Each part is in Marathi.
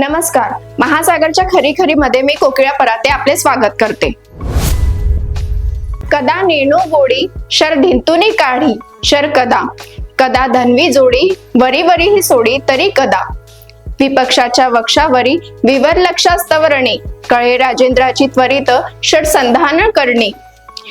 नमस्कार. महासागरच्या खरी खरी मध्ये मी कोकिळा पराते आपले स्वागत करते. कदा नेणो गोडी शर धिंतुनी काढी शर कदा. कदा धनवी जोडी वरी वरी ही सोडी तरी कदा. विपक्षाच्या वक्षावरी विवर लक्षास्तवरणे. कळे राजेंद्राची त्वरित षटसंधान करणे.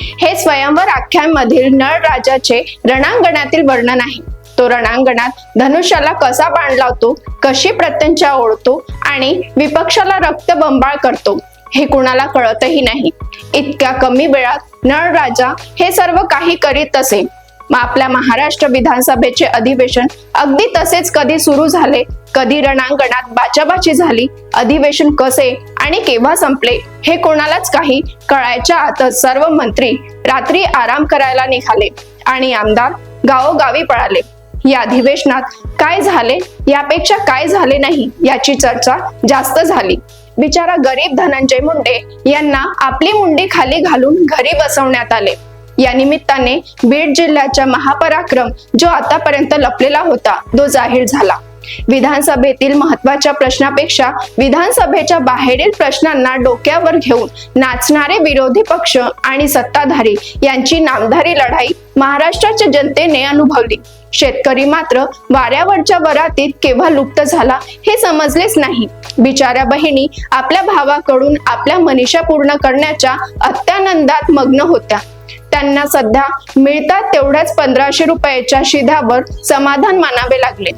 हे स्वयंवर आख्यांमधील नळ राजाचे रणांगणातील वर्णन आहे. तो रणांगणात धनुष्याला कसा बाण लावतो कशी प्रत्यंचा ओढतो आणि विपक्षाला रक्तबंबाळ करतो हे कुणाला कळतही नाही. इतक्या कमी वेळात नळ राजा हे सर्व काही करीत असे. मग आपल्या महाराष्ट्र विधानसभेचे अधिवेशन अगदी तसेच कधी सुरू झाले कधी रणांगणात बाचाबाची झाली अधिवेशन कसे आणि केव्हा संपले हे कोणालाच काही कळायच्या आतच सर्व मंत्री रात्री आराम करायला निघाले आणि आमदार गावोगावी पळाले. या अधिवेशनात काय झाले? यापेक्षा काय झाले नाही? याची चर्चा जास्त झाली. बिचारा गरीब धनंजय मुंडे यांना आपली मुंडी खाली घालून घरी बसवण्यात आले. या निमित्ताने बीड जिल्ह्याचा महापराक्रम जो आतापर्यंत लपलेला होता तो जाहीर झाला. विधानसभेतील महत्त्वाच्या प्रश्नापेक्षा विधानसभेच्या बाहेरील प्रश्नांना डोक्यावर घेऊन नाचणारे विरोधी पक्ष आणि सत्ताधारी यांची नामधारी लढाई महाराष्ट्राच्या जनतेने अनुभवली. शेतकरी मात्र वाऱ्यावरच्या वरातीत केव्हा लुप्त झाला हे समजलेच नाही. बिचाऱ्या बहिणी आपल्या भावाकडून आपल्या मनीषा पूर्ण करण्याच्या अत्यानंदात मग्न होत्या. त्यांना सध्या मिळतात तेवढ्याच पंधराशे रुपयाच्या शिधावर समाधान मानावे लागले.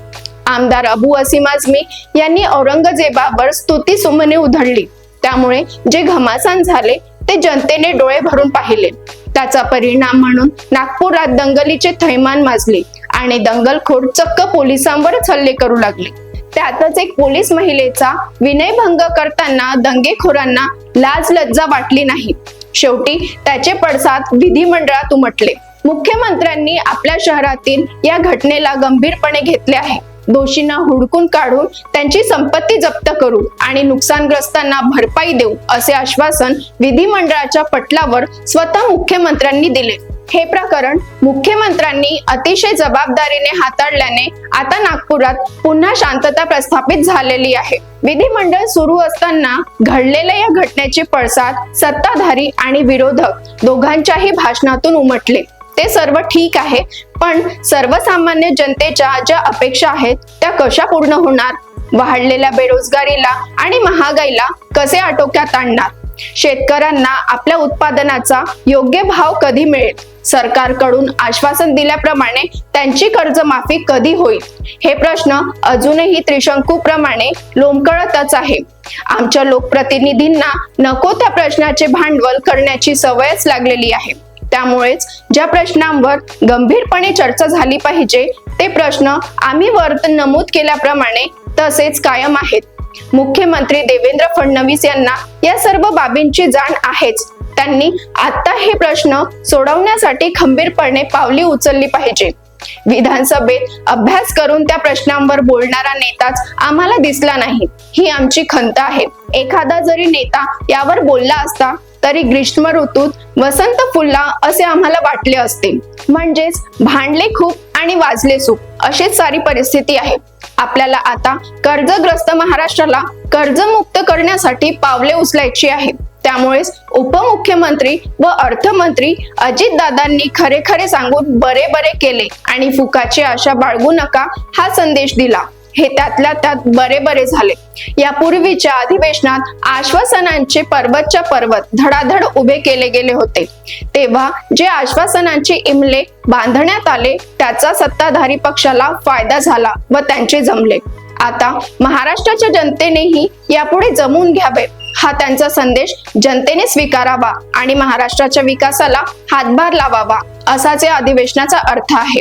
आमदार अबू असीम आझमी यांनी औरंगजेबावर स्तुती सुमने उधळली. त्यामुळे जे घमासान झाले ते जनतेने डोळे भरून पाहिले. त्याचा परिणाम म्हणून नागपुरात दंगलीचे थैमान माजले आणि दंगलखोर चक्क पोलिसांवरच हल्ले करू लागले. त्यातच एक पोलीस महिलेचा विनयभंग करताना दंगेखोरांना लाज लज्जा वाटली नाही. शेवटी त्याचे पडसाद विधिमंडळात उमटले. मुख्यमंत्र्यांनी आपल्या शहरातील या घटनेला गंभीरपणे घेतले आहे. दोषींना हुडकून काढून त्यांची संपत्ती जप्त करू आणि नुकसानग्रस्तांना भरपाई देऊ असे आश्वासन विधिमंडळाच्या पटलावर स्वतः मुख्यमंत्र्यांनी दिले. हे प्रकरण मुख्यमंत्र्यांनी अतिशय जबाबदारीने हाताळल्याने आता नागपुरात पुन्हा शांतता प्रस्थापित झालेली आहे. विधिमंडळ सुरू असताना घडलेल्या या घटनेचे पडसाद सत्ताधारी आणि विरोधक दोघांच्याही भाषणातून उमटले. ते सर्व ठीक आहे पण सर्वसामान्य जनतेच्या ज्या अपेक्षा आहेत त्या कशा पूर्ण होणार? वाढलेल्या बेरोजगारीला आणि महागाईला कसे आटोक्यात आणणार? शेतकऱ्यांना आपल्या उत्पादनाचा योग्य भाव कधी मिळेल? सरकारकडून आश्वासन दिल्याप्रमाणे त्यांची कर्जमाफी कधी होईल? हे प्रश्न अजूनही त्रिशंकू प्रमाणे लोंबकळतच आहे. आमच्या लोकप्रतिनिधींना नको त्या प्रश्नाचे भांडवल करण्याची सवयच लागलेली आहे. त्यामुळेच ज्या प्रश्नांवर गंभीरपणे चर्चा झाली पाहिजे ते प्रश्न आम्ही वर नमूद केल्याप्रमाणे तसेच कायम आहेत. मुख्यमंत्री देवेंद्र फडणवीस यांना या सर्व बाबींची जाण आहेच. त्यांनी आता हे प्रश्न सोडवण्यासाठी खंबीरपणे पावली उचलली पाहिजे. विधानसभेत अभ्यास करून त्या प्रश्नांवर बोलणारा नेताच आम्हाला दिसला नाही. ही आमची खंत आहे. एखादा जरी नेता यावर बोलला असता तरी ग्रीष्म ऋतूत वसंत फुलला असे आम्हाला वाटले असते. म्हणजेच भांडले खूप आणि वाजले सुख अशीच सारी परिस्थिती आहे. आपल्याला आता कर्जग्रस्त महाराष्ट्राला कर्जमुक्त करण्यासाठी पावले उचलायची आहे त्यामुळेच उपमुख्यमंत्री व अर्थमंत्री अजित दादांनी खरे खरे सांगून बरे बरे केले आणि फुकाची आशा बाळगू नका हा संदेश दिला. हे त्यातल्या त्यात बरे बरे झाले. यापूर्वीच्या अधिवेशनात आश्वासनांचे पर्वतच्या पर्वत धडाधड उभे केले गेले होते. तेव्हा जे आश्वासनांचे इमले बांधण्यात आले त्याचा सत्ताधारी पक्षाला फायदा झाला व त्यांचे जमले. आता महाराष्ट्राच्या जनतेनेही यापुढे जमून घ्यावे हा त्यांचा संदेश जनतेने स्वीकारावा आणि महाराष्ट्राच्या विकासाला हातभार लावावा असाच या अधिवेशनाचा अर्थ आहे.